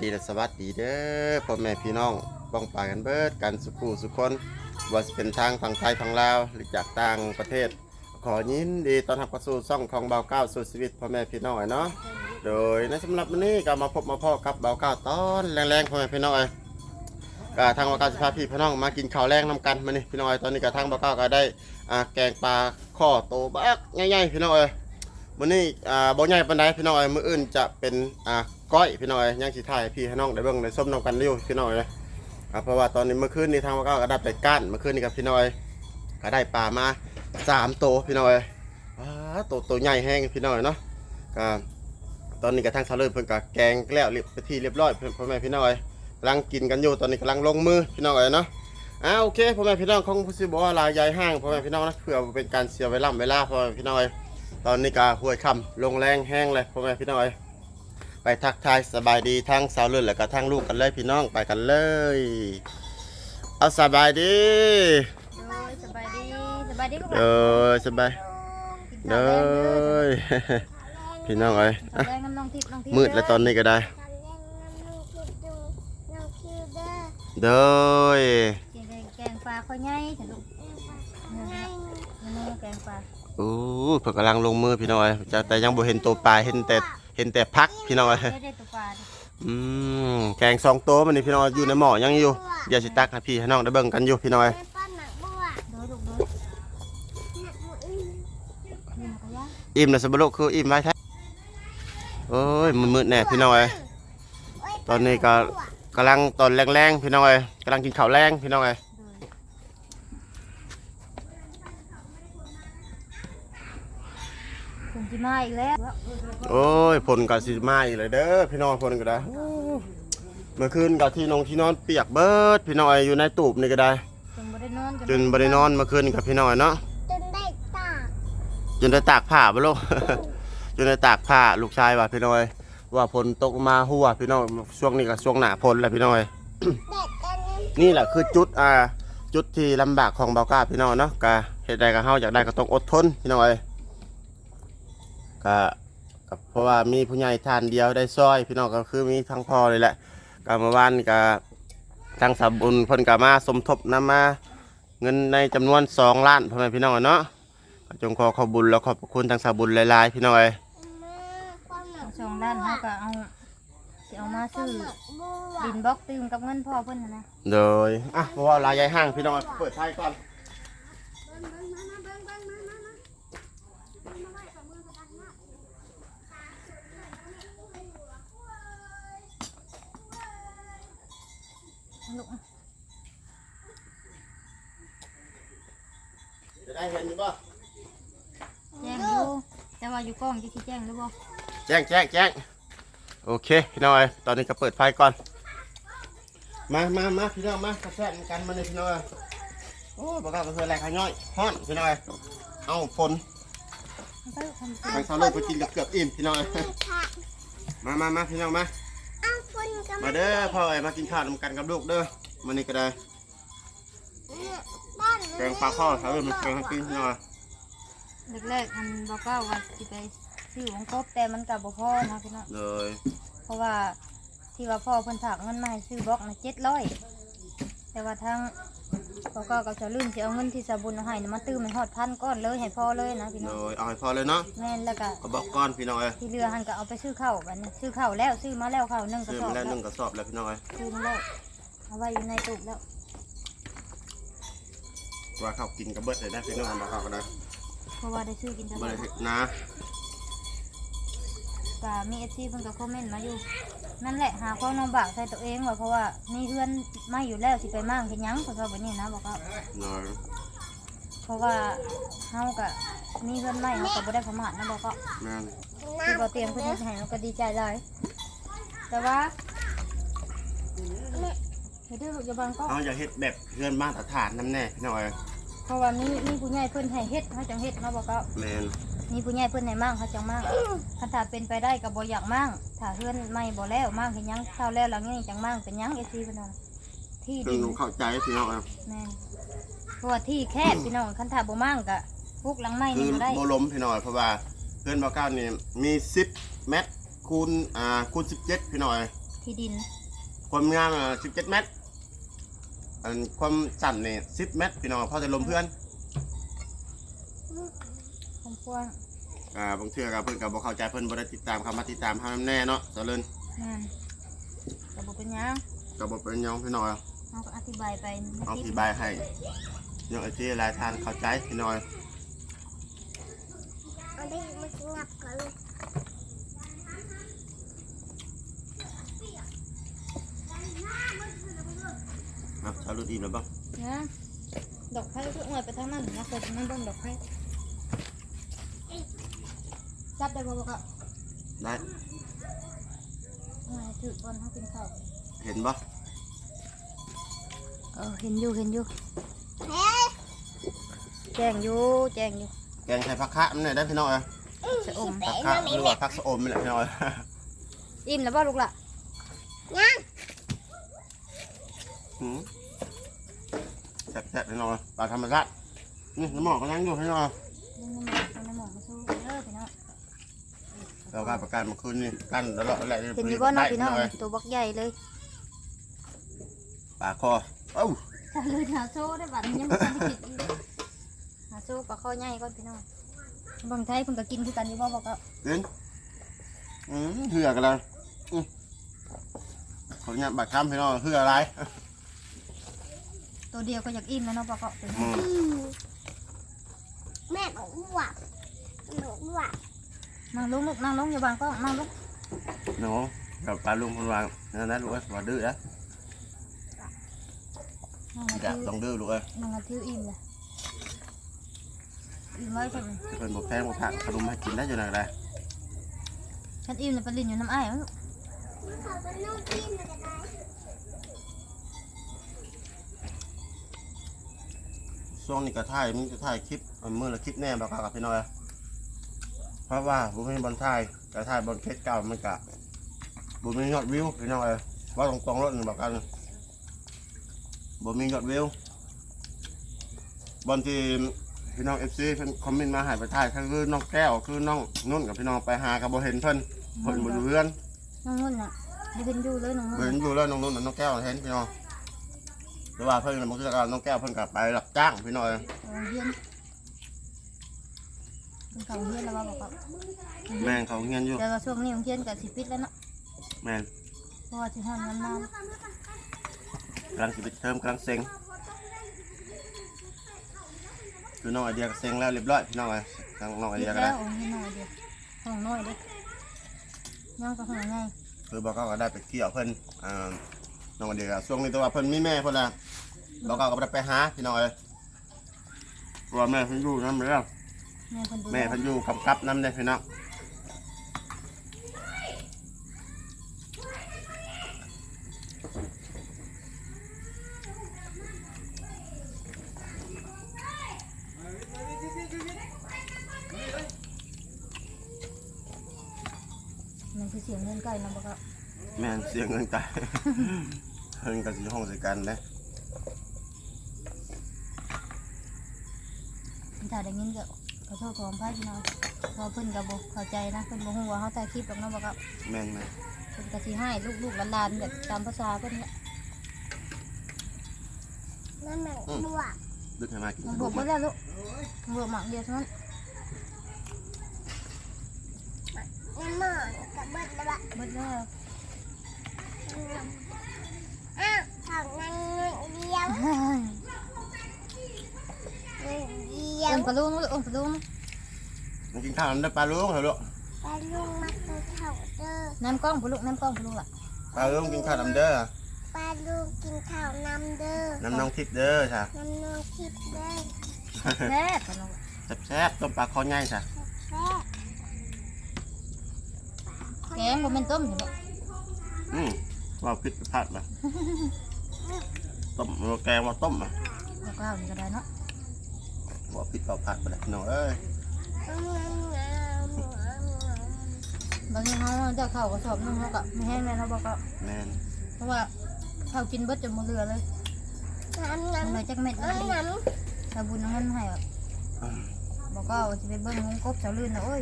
สบายดีและสวัสดีเด้อพ่อแม่พี่น้องบ้องปากันเบิดกันสุขูสุขคนว่าจะเป็นทางฝั่งไทยฝั่งลาวหรือจากต่างประเทศ ขอยินดีต้อนรับเข้าสู่ช่องของเบาเก้าสู่ชีวิตพ่อแม่พี่น้องเนาะโดยในสำหรับวันนี้ก็มาพบมาพ่อกับเบาเก้าตอนแรงๆพ่อแม่พี่น้องเอ้ก็ทางเบาเก้าสิพาพี่พี่น้องมากินข้าวแรงนํกันมานี่พี่น้องเอ้ตอนนี้ก็ทางเบาเก้าก็ได้แกงปลาข้อโตบักใหญ่ๆพี่น้องเอ้ มื้อนี้อ่าบ่ใหญ่ปานใดพี่น้องเอ้ยมื้ออื่นจะเป็นอ่าก้อยพี่น้องเอ้ยยังสิถ่ายให้พี่ให้น้องได้เบิ่งได้ส้มน้ำกันอยู่พี่น้องเอ้ยอ่าเพราะว่าตอนนี้เมื่อคืนนี้ทางว่าก็ได้ไปก้านเมื่อคืนนี้กับพี่น้องเอ้ยก็ได้ปลามาสามโตวพี่น้องเอ้ยว้าโตวตัวใหญ่แห้งพี่น้องเอ้ยเนาะก็ตอนนี้ก็ทางชาเลิศเพิ่นก็แกงแล้วเรียบไปที่เรียบร้อยพ่อแม่พี่น้องเอ้ยกำลังกินกันอยู่ตอนนี้กำลังลงมือพี่น้องเอ้ยเนาะอ่าโอเคพ่อแม่พี่น้องคงผู้สิบอกว่าลายใหญ่ห้างพ่อแม่พี่น้องนะเพื่อเป็นการเสียเวลาเวลาพ่อแม่พี่น้องเอ้ย ตอนนี้ก็ห้วยคำลงแรงแห้งเลยพ่อแม่พี่น้องเอ้ยไปทักทายสบายดีทั้งสาวเลือดและก็ทั้งลูกกันเลยพี่น้องไปกันเลย เอาสบายดีโดยสบายดีสบายดีลูกหเอลานอสบายกินเด้ข้าวแรงเด้ออพี่น้องเอ้ยข้าอะวแรงน้ำน้องทิพย์น้องทิพย์มืดแล้วตอนนี้ก็ได้ เด้อแกงแกงปลาข้าวใหญ่ฉันลูกนี่นี่แกงปลาโอ้เพิ่นกำลังลงมือพี่น้องเอ้ยจะแต่ยังบ่เห็นตัวปลาเห็นแต่เห็นแต่พักพี่น้องเอ้ยได้ได้ตัวปลาดิอืมแกงสองโต๊ะมันนี่พี่น้องอยู่ในหม้อยังอยู่เดี๋ยวสิตักให้พี่ให้น้องได้เบิ่งกันอยู่พี่น้องเอ้ยโดยลูกโดยนี่มันก็ย่างอิ่มนะสบลุคืออิ่มไว้แท้โอ้ยมืดๆแน่พี่น้องเอ้ยตอนนี้ก็กำลังตอนแรงๆพี่น้องเอ้ยกำลังกินข้าวแรงพี่น้องเอ้ยโดย ผมจะมาอีกแล้วโอ้ยผลก็สิมาอีกเลยเด้อพี่น้องผลก็ได้โอ้เมื่อคืนก็ที่นงที่นอนเปียกเบิดพี่น้องเอ้ยอยู่ในตูบนี่ก็ได้ จนบ่ได้นอนจนบ่ได้นอนเมื่อคืนกับพี่น้องเอ้ยเนาะจนได้ตากจนได้ตากผ้าบ่ลูกจนได้ตากผ้าลูกชายว่าพี่น้องเอ้ยว่าฝนตกมาหัวพี่น้องช่วงนี้ก็ช่วงหน้าฝนแล้วพี่น้องเอ้ยเด็กกันนี้นี่แหละคือจุดอ่าจุดที่ลำบากของเบากล้าพี่น้องเนาะก็เหตุใดก็เฮาอยากได้ก็ต้องอดทนพี่น้องเอ้ย ก็ก็เพราะว่ามีผู้ใหญ่ทานเดียวได้ซอย พี่น้องก็คือมีทั้งพ่อเลยแหละก็เมื่อวานนี่ก็ทางสาบุญเพิ่นก็มาสมทบนำมาเงินในจำนวน2ล้านพ่อแม่พี่น้องเนาะก็จงขอขอบบุญแล้วขอบพระคุณทางสาบุญหลายๆพี่น้องเอ้ยมาความหนัทั้กงสองด้านเขาก็เอาสิเอามาซื้อบัวดินบล็อกตื่มกับเงินพ่อเพิ่นน่ะนะ โดยอะเพราะว่าลายใหญ่ห้างพี่น้องเอ้ยเปิดไฟก่อน ได้เห็นอยู่ป่ะแจ้งอยู่แต่ว่าอยู่กล้องจะชี้แจ้งหรือบ่แจ้งแจ้งแจ้งโอเคพี่น้องเอ้ยตอนนี้ก็เปิดไฟก่อน มามามาพี่น้องมากระแทกกันมาเลยพี่น้องเอ้ยโอ้บอกว่าก็คืออะไรขย่อยฮ้อนพี่น้องเอ้ยเอาฝนมันก็ทำทางเสาเลยไปกินกับเกือบอิ่มพี่น้องเอ้ยค่ะมามามาพี่น้องมา เอาคนกับมาเด้อพ่อเอ้ยมากินข้าวนำกันกับลูกเด้อมันนี่ก็ได้บ้านแกงปลาข้อเสาเลยมันแกงให้กินพี่น้องเอ้ยแรกๆมันบอกว่าว่าสิไปซื้อของครบแต่มันกับบ่พอนะพี่น้องเลยเพราะว่าที่ว่าพ่อเพิ่นถากเงินมาให้ซื้อบล็อกน่ะ700แต่ว่าทางบอกว่ากับเจ้าลื่นสิเอาเงินที่สาบุญเอาให้น่ะมาตื้มให้ฮอดพันก้อนเลยให้พ่อเลยนะพี่เลน้องยเอาให้พอเลยเนาะแม่นแล้วก็ก็บอกก้อนพี่น้องเอ้ยที่เหลือหันก็เอาไปซื้อข้าวบัดนี้ซื้อข้าวแล้วซื้อมาแล้วข้าวหนึงกระซื้อสอมาบแล้วแล้หนึ่วงกระสอบแล้วพี่น้องเอ้ยซื้อมาแล้วเอาไว้อยู่ในตู้แล้ว ว่าข้าวกินกับเบิดเลยนะพี่น้องมาข้าวกันนะเพราะว่าได้ซื้อกินแต่เบิบ่ดได้เลยนะก็มีเอฟซีเพิ่นก็คอมเมนต์มาอยู่ นั่นแหละหาความลำบากใส่ตัวเองว่าเพราะว่ามีเพื่อนไม่อยู่แล้วสิไปมั่งเฮ็ดหยังเพิ่นว่าแบบนี้นะบอกว่าหน่อยเพราะว่าเฮาก็มีเพื่อนไม่เฮาก็บ่ได้ประมาทนะบอกก็แม่นที่บ่เตรียมเพิ่นเฮ็ดให้เราก็ดีใจหลายแต่ว่าเฮ็ดด้วยอย่าบังก็เขาจะเฮ็ดแบบเพื่อนมาตรฐานน้ำแน่พี่น้องเอ้ยเพ ราะว่ามีมีผู้ใหญ่เพิ่นให้เฮ็ดเฮาจังเฮ็ดเนาะบอกก็แม่นมีผู้ใหญ่เพิ่นให้มั่งเฮาจังมั่งคันถ้าเป็นไปได้ก็บ่อยากมั่งถ้าเพื่อนไม่บ่แล้วมั่งเฮ็ดหยังเท่าแล้วหลังนี้จังมั่งเป็นหยังเอฟซีเพิ่นว่าที่คือดินหนูเข้าใจพี่น้องเอ้ยแม่นเพราะว่าที่แคบพี่น้องคันถาบ่มั่งกะปลูกหลังไม้คืนี่อบ่ได้ โบล้มพี่น้องเอ้ยเพราะว่าเพื่อนบ่าวเก้านี่มี10เมตรคูณอ่าคูณ17พี่น้องเอ้ยที่ดิน ความงามอะ17เมตร อันความสั้นนี่10เมตรพี่น้องพอจะลมเพื่อน ผมกว้างอ่าบางเทื่อกับเพิ่นก็บ่เข้าใจเพิ่นบ่ได้ติดตามคำมาติดตามเฮานำแน่เนาะเจริญนั่นแต่บ่เป็นหยังก็บ่เป็นหยังพี่น้อยเราก็อธิบายไปเอาอธิบายให้ยังไอ้ที่หลายทานเข้าใจพี่น้อย เอาไปมันงับกันเลย นะชาวรุ่นอิ่มแล้วบ้างนะดอกไผ่ก็อวยไปทางนั้นนะเกิดมันเบิ่งดอกไผ่จับได้บ่บ่ก็ได้มาถือก่อนเฮากินข้าวเห็นบ่เออเห็นอยู่เห็นอยู่เฮ้ยแจ้งอยู่แจ้งอยู่แกงไข่ผักคะมันเนี่ยได้พี่น้อยชะอมผักคะหรือว่าผักสะอมนี่แหละพี่น้อยอิ่มแล้วบ่ลูกล่ะยัง หืม แซ่บๆพี่น้อยปลาธรรมชาตินี่น้ำหมอกก็ยังอยู่พี่น้อยยังน้ำหมอกมาสู้เด้อพี่น้องเราการประกันเมื่อคืนนี่กันแล้วเราอะไรเห็นอยู่บ่เนาะพี่น้องตัวบักใหญ่เลยปลาคอเอ้าถ้าเลยหาโซ่ได้บัดนี้ยังบ่ทันได้กินอีกหาโซ่ปลาข้อใหญ่ก่อนพี่น้องบางไทยเพิ่นก็กินคือกันอยู่บ่บอกก็เดินอืมเหือกันเลยอืมคนเนี้ยบักคำพี่น้อยเหืออะไร ตัวเดียวก็อยากอิ่มแล้วเนาะบอกก็เป็นอืมอืมแม่บอกว่าหนูว่านั่งลงลูกนั่งลงอย่าบางก็นั่งลงหนูกับปลาลุงคนวางนั่นนะลูกเอ้ยว่าดื้อนะนั่งอาอยากทิวต้องดื้อลูกเอ้ยนั่งอาทิวอิ่มเลยอิ่มไว้ฉันเพิ่นบอกแพงบอกผักขนมให้กินได้อยู่ไหนได้ฉันอิ่มเลยไปลินอยู่น้ำอ้ายมั้งเขาเป็นน้องกินอะไร ช่วงนี้ก็ถ่ายมันจะถ่ายคลิปเอามื่อละคลิปแน่บอกกับพี่น้อย เพราะว่าบุมีบอลถ่ายแต่ถ่ายบอลเคสเก่ามันกะบุมียอดวิวพี่น้อยว่าตรงๆรถหนึ่งบอกกันบุมียอดวิวบอลที่พี่น้องเอฟซีเพิ่นคอมเมนต์มาใหายไปถ่ายคือน้องแก้วคือน้องนุ่นกับพี่น้องไปหากับบ่เห็นเพิ่นเพิ่นบ่อยู่เรือนน้องนุ่นน่ะไม่เป็นอยู่เลยน้องนุ่เห็นนอยู่แล้วน้องนุ่นกับน้องแก้วเห็นพี่น้อง แต่ว่าเพิ่นบางทีก็น้องแก้วเพิ่นก็ไปรับจ้างพี่น้อยโรงเรียนเป็นเขาโรงเรียนแล้วว่าบอกก็แม่งเขาเงียนอยู่แต่ว่าช่วงนี้โรงเรียนก็สิปิดแล้วเนาะแม่นเพราะว่าสิห้อนน้ำน้กำลังสิไปเทิมกำลังเซ็งคือน้องไอเดียก็เซ็งแล้วเรียบร้อยพี่น้องไอ้ทางน้องไอำปิเดีดยก็แล้ได้วโรงเรียนน้อยเดียวห้องน้อยเด้ย่างก็ห้องใหญ่คือบอกก็ได้ไปเกี่ยวเพิ่นอ่า น้องไอเดียก็ช่วงนี้แต่ว่าเพิ่นมีแม่เพิ่นละบอกก็บ่ได้ไปหาพี่น้องเอ้ยเพราะว่าแม่เพิ่นอยู่นำแล้วแม่คนดูแม่เพิ่นอยู่กำกับนำได้พี่น้องมันคือเสียงเงินไก่นะบอกก็แม่นเสียเงินใจาย เพิ่นก็สิห้องใส่กันนะถ้าได้ยินก็ขอโทษขออภัยพี่น้องเพอเพิ่นก็บ่เข้าใจนะเพิ่นบ่ฮู้ว่าเฮาถ่ายคลิปหรอกเนาะบอกก็แม่นไหมเพิ่นก็สิให้ลูกๆหลานๆแบบตามภาษาเพิ่นแหละนั่นแม่บวกดึกให้มากินมันขบนวกมบ่แล้วลูกบวกหมักเดียวเท่านั้นน้ำมันกับเบิดแล้วบะเบิดแล้ว อ้าว ของนางเงินเดียวเงินเดียเอิ้วนปลาลุงลูกเอิ้นปลาลุงมากินข้าวน้ำได้ปลาลุงเหรอลูกไปลุงมาตัวเท่าเด้อน้ำกล้องปลาลุงน้ำกล้องปลาลุงล่ะปลาลุงกินข้าวน้ำเด้อปลาลุงกินข้าวน้ำเด้อน้ำน้องทิพย์เด้อจ้ะน้ำนองคิดเด้อแซ่บปลาลุงแซ่บๆต้มปลาคอใหญ่จ้ะแซ่แกงบ่แม่นต้มนี่บ่อืมว่าพิษพัดมา ต้มเอาแกงมาต้มอะบอกกล่าวนี่ก็ได้เนาะว่าพิษเอาผัดไปเลยน้องเอ้ยบางทีเฮาจะเข้าวกระสอบหนึงเฮาก็ไม่แห้งเลยเนาะบอกก็แม่นเพราะว่าข้าวกินเบิดจนบ่เหลือเลยน้ำมันน้ำเลยจักเม็ดเลยน้ำน้สาบุญเอาเงินให้อะบอกก็ว่าสิไปเบิ่งงงกบเสาลื่นนะโอ้ย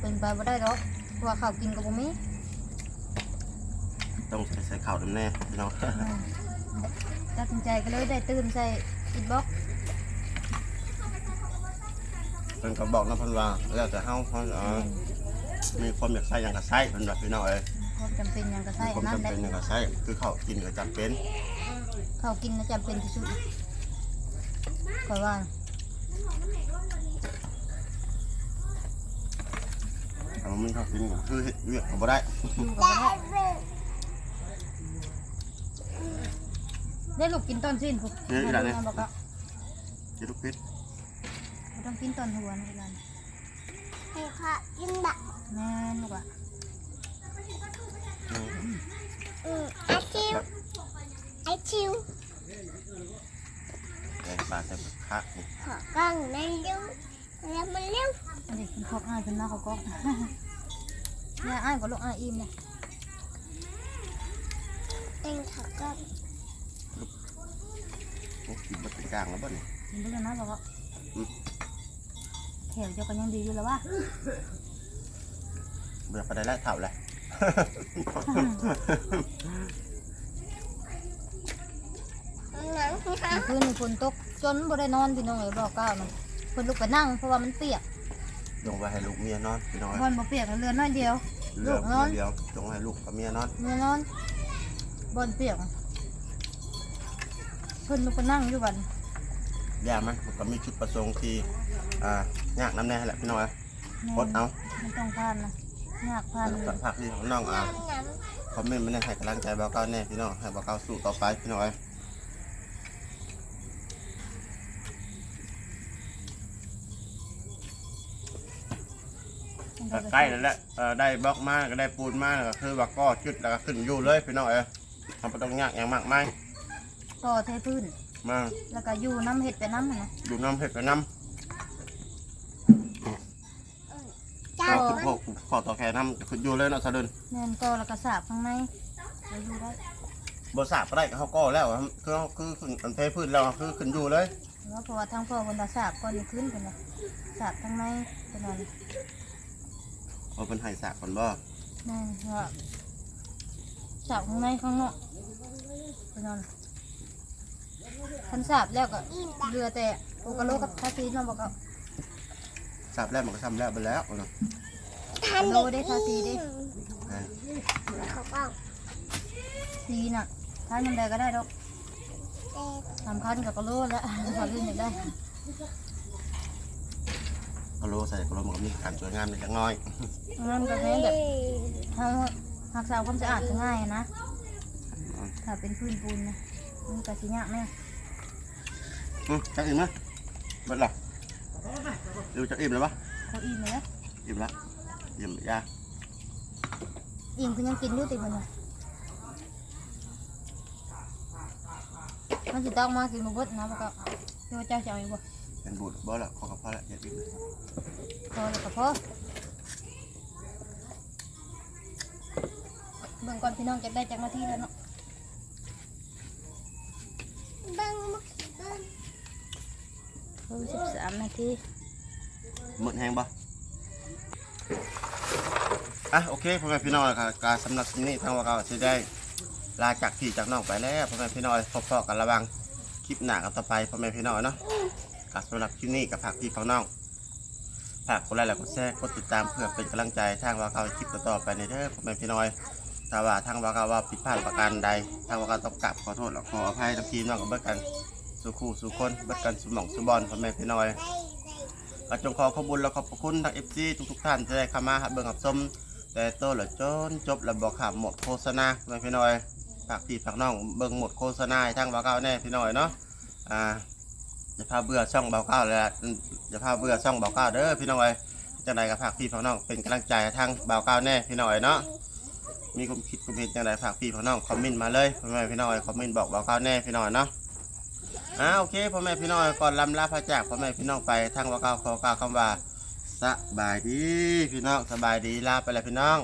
เป็นไปบ่ได้ดอกเพราะว่าข้าวกินก็บ่มี ต้องใส่ใส่ข้าวดำแน่พี่น้องอืมตัดสินใจก็เลยได้ตื่นใส่อินบ็อกซ์เพิ่นก็บอกนะเพิ่นว่าแล้วแต่เฮาเฮาเอ่อมีความอยากใส่หยังก็ใส่เพิ่นว่าพี่น้องเอ้ยความจำเป็นหยังก็ใส่มีความอันนั่นจำแหละเป็นหยังก็ใส่คือข้าวกินก็จำเป็นข้าวกินน่ะจำเป็นที่สุดข่อยว่าเอามันข้าวกินก็คือเฮ็ดเวียกก็บ่ได้อยู่กับได้ ได้เบิ่งได้ลูกกินต้นสิ้นพุกนี่อีหลานนี่บอกว่ากินลูกพิษบ่ต้องกินต้นหัวนะอีหลานให้พ่อกินบะแม่นลูกอะอืมอืมไอชิวไอชิวแต่ปลาแต่คะนี่ขอกล้องนั่นเร็วแล้วมันเร็วอันนี้คุณพอกอ้ายเป็นน้าเขาก็เนี่ยอ้ายก็ลูกอ้ายอิ่มเนี่ยเองขอกล้อง โอ้กินบ่เป็นกลางแล้วบ่นี่กินไปเลยนะบอกว่าอืมแถวเจ้ากันยังดีอยู่แล้ววะบ่อยากไปได้แล้วเท่าเลยหนังฮะเมื่อคืนนี่ฝนตกจนบ่ได้นอนพี่น้องเอ๋ยบอกก้าวนะเพิ่นลุกไปนั่งเพราะว่ามันเปียกลงไปให้ลูกเมียนอนพี่น้อยบอนบ่เปียกแล้วเรือนน้อยเดียวเรือลูกนอนเดียวลงให้ลูกกับเมียนอนเรือนนอนบอนเปียกเพิ่นลุกไปนั่งอยู่บัดยามันมันก็มีจุดประสงค์ที่อ่ายากน้ำแน่แหละพี่น้อยแม่กดเอามันต้องผ่านนะยากผ่านแล้วเลก็ยผักที่ของน้องอ่าน้ำน้คอมเมนต์มาแน่ให้กำลังใจบ่าวเก้าแน่พี่น้องให้บ่าวเก้าสู้ต่อไปพี่น้อยใกล้แล้วแหละเอ่อได้บล็อกมาก็ได้ปูนมาก็คือว่าก็จุดแล้วก็ขึ้นอยู่เลยพี่น้อยทำไปต้องยากอย่างมากมาย ต่อเทพื้น มาแล้วก็อยู่น้ำเห็ดไปน้ำน่ะนะอยู่น้ำเผ็ดกับน้ำำเจ้าก็คือพวกขอต่อแค่น้ำก็ขึ้นอยู่เลยเนาะสะเดินแม่นก็แล้วก็สาบข้างในแล้วอยู่ได้บสาบก็ได้เขาก็แล้วครับคือเขาคือขึ้นอันเทพื้นแล้วคือขึ้นอยู่เลยแล้วเพราะว่าทางพ่อคนตาสาบก่อนจะขึ้นเป็นน่ะสาบข้างในเป็นอะไรเอาเป็นไห้สาบก่อนบ่แม่นว่าสาบข้างในข้างนอกเป็นอะไร คันสาบแล้วก็อิ่มแต่เรือแต่โอกาโลกับทาซีเนาะบอกก็สาบแล้วมันก็ทำแล้วไปแล้วเนาะทันโลเด็กได้ทาซีได้อ่าขอกล้องซีน่ะถ้ายังใดก็ได้ดอกเด็กสำคัญกับกะโลแล้วขอลื่นอยากได้กะโหลใส่กะโหลมันก็มีการสวยงามเล็กน้อยนั่นก็แม่นแบบถ้ารักษาความสะอาดก็ง่ายนะถ้าเป็นพื้นปูนนะมันก็สิยากแม่ อืมจักอิ่มไหมเบิดละดูจักอิ่มเลยปะเขาอิ่มเลยนะอิ่มละอิ่มยาอิ่มคือยังกินอยู่ติดมันน่ะมันสิต้องมากินมาเบดนะบอกก็เดี๋ยวเจ้าจะเอาอีกบ่เป็นบูดบ่ละขอกับพ่อละอย่าอิ่มเลยพอแล้วก็พอเบิ่งก่อนพี่น้องจะได้จากนาทีแล้วเนาะ เบิ้งมุกเบิ้งเพิ่มสิบสามนาทีหมดแห้งปะอะโอเคพ่อแม่พี่น้องครับการสำหรับที่นี้ทางว่าเราจะได้ลาจากพี่จากน้องไปแล้วพ่อแม่พี่น้องพบๆกันระวังคลิปหน้ากันต่อไปพ่อแม่พี่น้องเนาะกับสำหรับคลิปนี้กับผักพี่ของน้องฝากกดไลค์และกดแชร์กดติดตามเพื่อเป็นกำลังใจทางว่าเขาคลิปต่อไปในเด้อพ่อแม่พี่น้อยถ้าว่าทางว่าเขาว่าผิดพลาดประการใดทางว่าเขาต้องกลับขอโทษและขออภัยทั้งทีมน้องกับเบิดกัน สู่คู่สู่คนบิดกันสู่หม่องสู่บอลพ่อแม่พี่น้อยได้ได้ก็จงขอขอบคุญและขอบคุณทางเอฟซีทุกๆท่านที่ได้เข้ามาหาเบิ่งหับชมแต่โตและจนจบและบอกขาหมดโฆษณาพ่อแม่พี่น้อยฝากพี่ฝากน้องเบิ่งหมดโฆษณาให้ทางว่าเขาแน่พี่น้อยเนาะอ่าอย่าพาเบื่อช่องเบาเก้าเลยล่ะอืมอย่าพาเบื่อช่องเบาเก้าเด้อพี่น้อยจังใดก็ฝากพี่ฝากน้องเป็นกำลังใจให้ทางเบาเก้าแน่พี่น้อยเนาะมีความคิดความเห็นจังใดฝากพี่ฝากน้องคอมเมนต์มาเลยพ่อแม่พี่น้องเอ้ยคอมเมนต์บอกเบาเก้าแน่พี่น้องเอ้ยเนาะ อ่าโอเคพ่อแม่พี่น้องก่อนลำลาพระจากพ่อแม่พี่น้องไปทางว่าเก้าขอกล่าวคำว่าสบายดีพี่น้องสบายดีลาไปแล้วพี่น้อง